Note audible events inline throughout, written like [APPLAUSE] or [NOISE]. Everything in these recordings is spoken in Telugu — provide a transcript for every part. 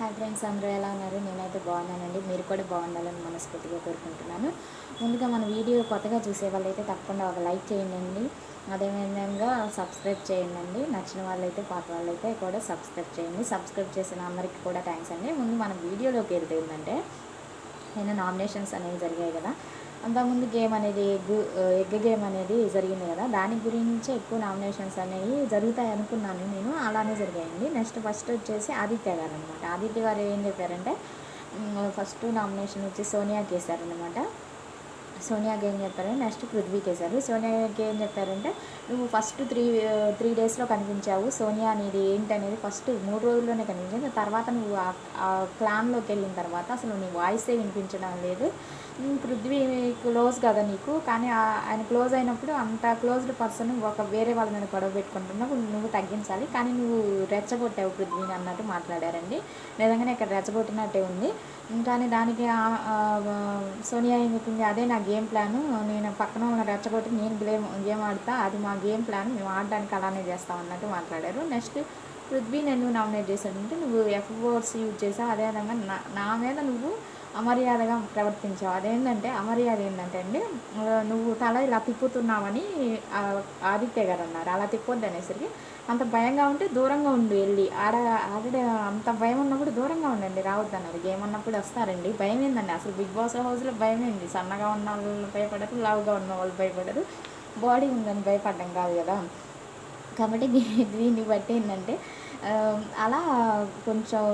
హాయ్ ఫ్రెండ్స్ అందరూ ఎలా ఉన్నారు? నేనైతే బాగున్నానండి. మీరు కూడా బాగుండాలని మనస్ఫూర్తిగా కోరుకుంటున్నాను. ముందుగా మన వీడియో కొత్తగా చూసే వాళ్ళైతే తప్పకుండా ఒక లైక్ చేయండి. అదేవిధంగా సబ్స్క్రైబ్ చేయండి. నచ్చిన వాళ్ళైతే పాత వాళ్ళైతే కూడా సబ్స్క్రైబ్ చేయండి. సబ్స్క్రైబ్ చేసిన అందరికీ కూడా థ్యాంక్స్ అండి. ముందు మన వీడియోలోకి వెళ్తే ఏంటంటే నేను నామినేషన్స్ అనేవి జరిగాయి కదా అంతకుముందు గేమ్ అనేది ఎగ్ ఎగ్ గేమ్ అనేది జరిగింది కదా. దాని గురించి ఎక్కువ నామినేషన్స్ అనేవి జరుగుతాయి అనుకున్నాను నేను. అలానే జరిగాయండి. నెక్స్ట్ ఫస్ట్ వచ్చేసి ఆదిత్య గారు అనమాట ఆదిత్య గారు ఏం చెప్పారంటే ఫస్ట్ నామినేషన్ వచ్చి సోనియాకి వేశారనమాట సోనియా ఏం చెప్పారు నెక్స్ట్ పృథ్వీకి వేశారు సోనియాకి ఏం చెప్పారంటే నువ్వు ఫస్ట్ త్రీ త్రీ డేస్లో కనిపించావు. సోనియా అనేది ఏంటి అనేది ఫస్ట్ మూడు రోజుల్లోనే కనిపించింది. తర్వాత నువ్వు ఆ- క్లాన్లోకి వెళ్ళిన తర్వాత అసలు నీ వాయిసే వినిపించడం లేదు. పృథ్వీ క్లోజ్ కదా నీకు? కానీ ఆయన క్లోజ్ అయినప్పుడు అంత క్లోజ్డ్ పర్సన్ ఒక వేరే వాళ్ళ మీద గొడవ పెట్టుకుంటున్నావు. నువ్వు తగ్గించాలి. కానీ నువ్వు రెచ్చగొట్టావు పృథ్వీని అన్నట్టు మాట్లాడారండి. నిజంగానే ఇక్కడ రెచ్చగొట్టినట్టే ఉంది. కానీ దానికి సోనియా ఏం చెప్పింది? అదే నాకు గేమ్ ప్లాన్. నేను పక్కన ఉన్న రెచ్చగొట్టి నేను గేమ్ గేమ్ ఆడతా అది మా గేమ్ ప్లాన్. మేము ఆడడానికి అలానే చేస్తాం అన్నట్టు మాట్లాడారు. నెక్స్ట్ పృథ్వీ నేను నామినేట్ చేశానంటే నువ్వు ఎఫ్ వర్డ్స్ యూజ్ చేసావు అదేవిధంగా నా నా మీద నువ్వు అమర్యాదగా ప్రవర్తించావు. అదేంటంటే అమర్యాద ఏంటంటే అండి నువ్వు తల ఇలా తిప్పుతున్నావని ఆదిత్య గారు అన్నారు. అలా తిప్పొద్దు అనేసరికి అంత భయంగా ఉంటే దూరంగా ఉండు వెళ్ళి. ఆడ ఆడ అంత భయం ఉన్నప్పుడు దూరంగా ఉండండి రావద్దు అన్నారు. గేమ్ ఉన్నప్పుడు వస్తారండి? భయం ఏందండి? అసలు బిగ్ బాస్ హౌస్లో భయం ఏంది? సన్నగా ఉన్న వాళ్ళు భయపడరు లావుగా ఉన్న వాళ్ళు భయపడరు. బాడీ ఉందని భయపడడం కాదు కదా. కాబట్టి దీన్ని బట్టి ఏంటంటే అలా కొంచెం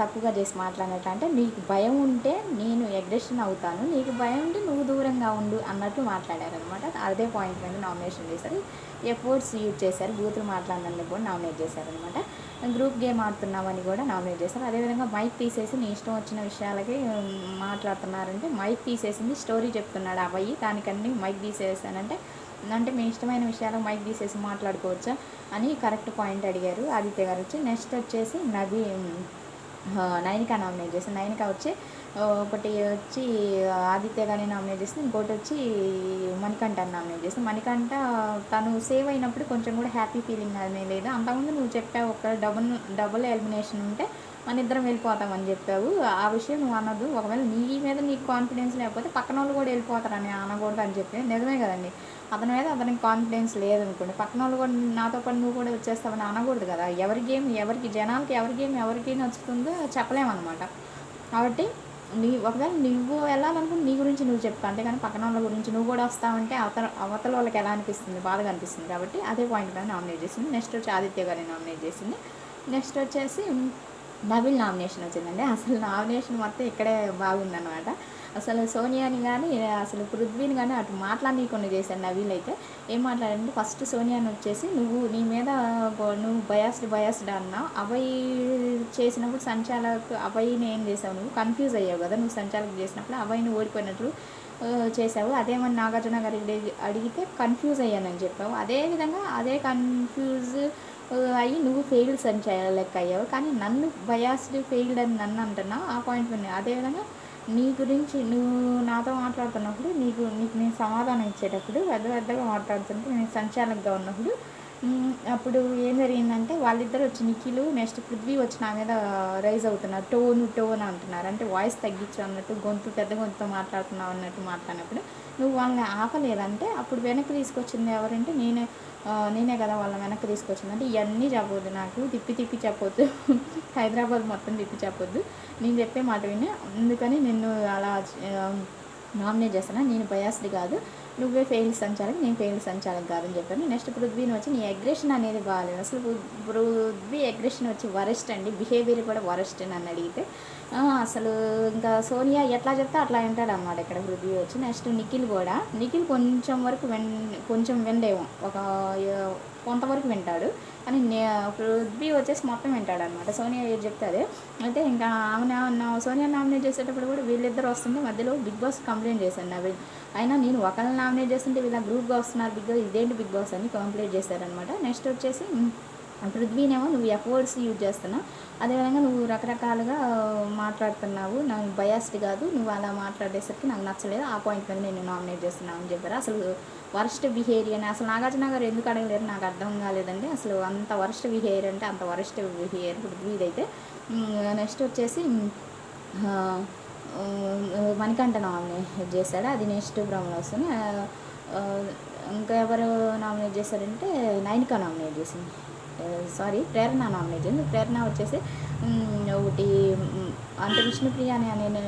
తక్కువగా చేసి మాట్లాడినట్టు. అంటే నీకు భయం ఉంటే నేను అగ్రెషన్ అవుతాను. నీకు భయం ఉంటే నువ్వు దూరంగా ఉండు అన్నట్టు మాట్లాడారు అనమాట అదే పాయింట్ మీద నామినేషన్ చేశారు. ఎఫోర్ట్స్ యూజ్ చేశారు. బూతులు మాట్లాడాలని కూడా నామినేట్ చేశారనమాట గ్రూప్ గేమ్ ఆడుతున్నామని కూడా నామినేట్ చేశారు. అదేవిధంగా మైక్ తీసేసి నీ ఇష్టం వచ్చిన విషయాలకి మాట్లాడుతున్నారంటే మైక్ తీసేసింది స్టోరీ చెప్తున్నాడు అబ్బాయి దానికన్నీ మైక్ తీసేసానంటే అంటే మీ ఇష్టమైన విషయాలు మైక్ తీసేసి మాట్లాడుకోవచ్చా అని కరెక్ట్ పాయింట్ అడిగారు. ఆదిత్య గారు వచ్చి నెక్స్ట్ వచ్చేసి నది నైనిక నామినేట్ చేసింది నైనిక వచ్చి ఒకటి వచ్చి ఆదిత్య గారిని నామినేట్ చేసింది ఇంకోటి వచ్చి మణికంఠ నామినేట్ చేసింది మణికంఠ తను సేవ్ అయినప్పుడు కొంచెం కూడా హ్యాపీ ఫీలింగ్ అనేది లేదు. అంతకుముందు నువ్వు చెప్పావు ఒక డబుల్ డబుల్ ఎలిమినేషన్ ఉంటే మన ఇద్దరం వెళ్ళిపోతామని చెప్పావు. ఆ విషయం నువ్వు అనదు ఒకవేళ నీ మీద నీకు కాన్ఫిడెన్స్ లేకపోతే పక్కన వాళ్ళు కూడా వెళ్ళిపోతారని అనకూడదు అని చెప్పి నిజమే కదండి. అతని మీద అతనికి కాన్ఫిడెన్స్ లేదనుకోండి. పక్కన వాళ్ళు కూడా నాతో పాటు నువ్వు కూడా వచ్చేస్తావని అనకూడదు కదా. ఎవరి గేమ్ ఎవరికి జనాలకి ఎవరి గేమ్ ఎవరికి నచ్చుతుందో చెప్పలేమన్నమాట. కాబట్టి నీ ఒకవేళ నువ్వు వెళ్ళాలనుకుంటే నీ గురించి నువ్వు చెప్పు. అంతేగాని పక్కన వాళ్ళ గురించి నువ్వు కూడా వస్తావంటే అవతల అవతల వాళ్ళకి ఎలా అనిపిస్తుంది? బాధగా అనిపిస్తుంది. కాబట్టి అదే పాయింట్ మీద నామినేట్ చేసింది. నెక్స్ట్ వచ్చి ఆదిత్య గారిని నామినేట్ చేసింది. నెక్స్ట్ వచ్చేసి నవీల్ నామినేషన్ వచ్చిందండి. అసలు నామినేషన్ మొత్తం ఇక్కడే బాగుందన్నమాట. అసలు సోనియాని కానీ అసలు పృథ్వీని కానీ అటు మాట్లాడనీకుండా చేశాను నవీల్ అయితే. ఏం మాట్లాడంటే ఫస్ట్ సోనియాని వచ్చేసి నువ్వు నీ మీద నువ్వు బయాస్డ్ బయాస్డ్ అన్నావు అభయ్ చేసినప్పుడు సంచాలకు అభయ్ని ఏం చేసావు? నువ్వు కన్ఫ్యూజ్ అయ్యావు కదా నువ్వు సంచాలకు చేసినప్పుడు అభయ్ని ఓడిపోయినట్లు చేసావు. అదేమని నాగార్జున గారి అడిగితే కన్ఫ్యూజ్ అయ్యానని చెప్పావు. అదేవిధంగా అదే కన్ఫ్యూజ్ అయ్యి నువ్వు ఫెయిల్డ్ అని లెక్క అయ్యావు. కానీ నన్ను బయాస్డ్ ఫెయిల్డ్ అని నన్ను అంటున్నావు. ఆ పాయింట్ ఉంది అదేవిధంగా నీ గురించి నువ్వు నాతో మాట్లాడుతున్నప్పుడు నీకు నీకు నేను సమాధానం ఇచ్చేటప్పుడు పెద్ద పెద్దగా మాట్లాడుతుంటే నేను సంచాలకుగా ఉన్నప్పుడు అప్పుడు ఏం జరిగిందంటే వాళ్ళిద్దరు వచ్చి నిఖిలు నెక్స్ట్ పృథ్వీ వచ్చి నా మీద uh, రైజ్ అవుతున్నారు. టోన్ టోన్ అంటున్నారు. అంటే వాయిస్ తగ్గించు అన్నట్టు గొంతు పెద్ద గొంతుతో మాట్లాడుతున్నావు అన్నట్టు మాట్లాడినప్పుడు నువ్వు వాళ్ళని ఆపలేదంటే అప్పుడు వెనక్కి తీసుకొచ్చింది ఎవరంటే నేనే uh, నేనే కదా వాళ్ళ వెనక్కి తీసుకొచ్చింది. అంటే ఇవన్నీ చెప్పొద్దు నాకు తిప్పి తిప్పి చెప్పొద్దు. [LAUGHS] హైదరాబాద్ మొత్తం తిప్పి చెప్పొద్దు. నేను చెప్పే మాట విని. అందుకని నిన్ను అలా uh, నామినేట్ చేస్తాను? నేను బయాస్డ్ కాదు. నువ్వే ఫెయిల్ సంచాలక్ నేను ఫెయిల్ సంచాలక్ కాదని చెప్పాను. నెక్స్ట్ పృథ్వీని వచ్చి నీ అగ్రెషన్ అనేది బాగాలేదు. అసలు పృథ్వీ అగ్రెషన్ వచ్చి వరెస్ట్ అండి. బిహేవియర్ కూడా వరెస్ట్ నన్ను అడిగితే అసలు ఇంకా సోనియా ఎట్లా చెప్తే అట్లా వింటాడు అన్నమాట ఇక్కడ పృథ్వీ వచ్చి. నెక్స్ట్ నిఖిల్ కూడా నిఖిల్ కొంచెం వరకు విన్ కొంచెం విండేమో ఒక కొంతవరకు వింటాడు. అని నే పృథ్వీ వచ్చేసి మొత్తం వింటాడనమాట సోనియా ఏది చెప్తే అదే అయితే ఇంకా ఆమె సోనియా నామినేట్ చేసేటప్పుడు కూడా వీళ్ళిద్దరు వస్తుంటే మధ్యలో బిగ్ బాస్ కంప్లైంట్ చేశాను నా అయినా నేను ఒకళ్ళని నామినేట్ చేస్తుంటే వీళ్ళ గ్రూప్గా వస్తున్నారు బిగ్ బాస్ ఇదేంటి బిగ్ బాస్ అని కంప్లైంట్ చేశారనమాట నెక్స్ట్ వచ్చేసి పృథ్వీనేమో నువ్వు ఎఫ్ వర్డ్స్ యూజ్ చేస్తున్నావు అదేవిధంగా నువ్వు రకరకాలుగా మాట్లాడుతున్నావు. నాకు బయాస్డ్ కాదు. నువ్వు అలా మాట్లాడేసరికి నాకు నచ్చలేదు. ఆ పాయింట్ మీద నేను నామినేట్ చేస్తున్నాను అని చెప్పారు. అసలు వరస్ట్ బిహేవియర్ అని అసలు నాగార్జున గారు ఎందుకు అడగలేరు? నాకు అర్థం కాలేదండి. అసలు అంత వరస్ట్ బిహేవియర్ అంటే అంత వరస్ట్ బిహేవియర్ పృథ్వీదైతే నెక్స్ట్ వచ్చేసి మణికంఠ నామినేట్ చేశాడు. అది నెక్స్ట్ బ్రహ్మలో వస్తుంది. ఇంకా ఎవరు నామినేట్ చేశారంటే నైనిక నామినేట్ చేసింది. సారీ ప్రేరణ నామినేట్ ప్రేరణ వచ్చేసి ఒకటి అంత అంటే విష్ణుప్రియ అనే అనే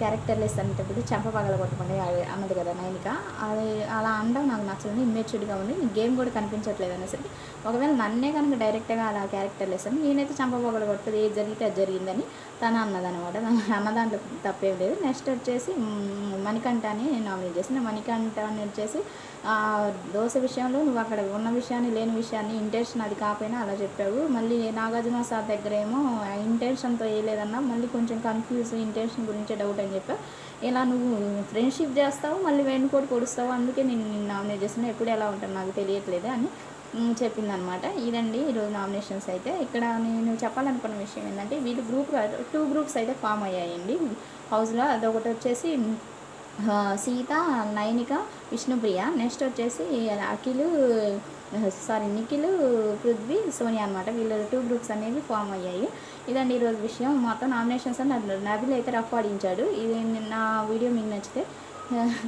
క్యారెక్టర్ లెస్ అనేటప్పుడు చెంప పగల కొట్టకుండా అన్నది కదా నైనిక. అది అలా అనడం నాకు నచ్చలేదు ఇమ్మేచ్యూర్డ్గా ఉంది. గేమ్ కూడా కనిపించట్లేదు అనేసరికి ఒకవేళ నన్నే కనుక డైరెక్ట్గా అలా క్యారెక్టర్ లెస్ అని నేనైతే చెంప పగల కొట్టదు ఏది జరిగితే అది జరిగిందని తను అన్నదనమాట. అన్న దాంట్లో తప్పేం లేదు. నెక్స్ట్ వచ్చేసి మణికంఠ అని నామినేట్ చేసిన మణికంఠ అని వచ్చేసి దోశ విషయంలో నువ్వు అక్కడ ఉన్న విషయాన్ని లేని విషయాన్ని ఇంటెన్షన్ అది కాకపోయినా అలా చెప్పావు. మళ్ళీ నాగార్జున సార్ దగ్గర ఏమో ఇంటెన్షన్తో వేయలేదన్నా మళ్ళీ కొంచెం కన్ఫ్యూజ్ ఇంటెన్షన్ గురించే డౌట్ అని చెప్పా. ఇలా నువ్వు ఫ్రెండ్షిప్ చేస్తావు? మళ్ళీ వెన్నుకోటి పొడుస్తావు? అందుకే నేను నిన్ను నామినేట్ చేస్తున్నా. ఎప్పుడు ఎలా ఉంటాను నాకు తెలియట్లేదు అని చెప్పిందనమాట ఇదండి ఈరోజు నామినేషన్స్ అయితే. ఇక్కడ నేను చెప్పాలనుకున్న విషయం ఏంటంటే వీళ్ళు గ్రూప్ టూ గ్రూప్స్ అయితే ఫామ్ అయ్యాయండి. హౌస్లో అదొకటి వచ్చేసి సీత నైనిక విష్ణుప్రియ. నెక్స్ట్ వచ్చేసి అఖిల్ సారీ నిఖిల్ పృథ్వీ సోనియా అనమాట వీళ్ళు టూ గ్రూప్స్ అనేవి ఫామ్ అయ్యాయి. ఇదండి ఈరోజు విషయం. మొత్తం నామినేషన్స్ అని నబిల్ అయితే రఫ్ ఆడించాడు. ఇది నా వీడియో మీకు నచ్చితే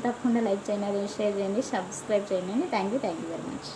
తప్పకుండా లైక్ చేయండి షేర్ చేయండి సబ్స్క్రైబ్ చేయండి. Thank you thank you very much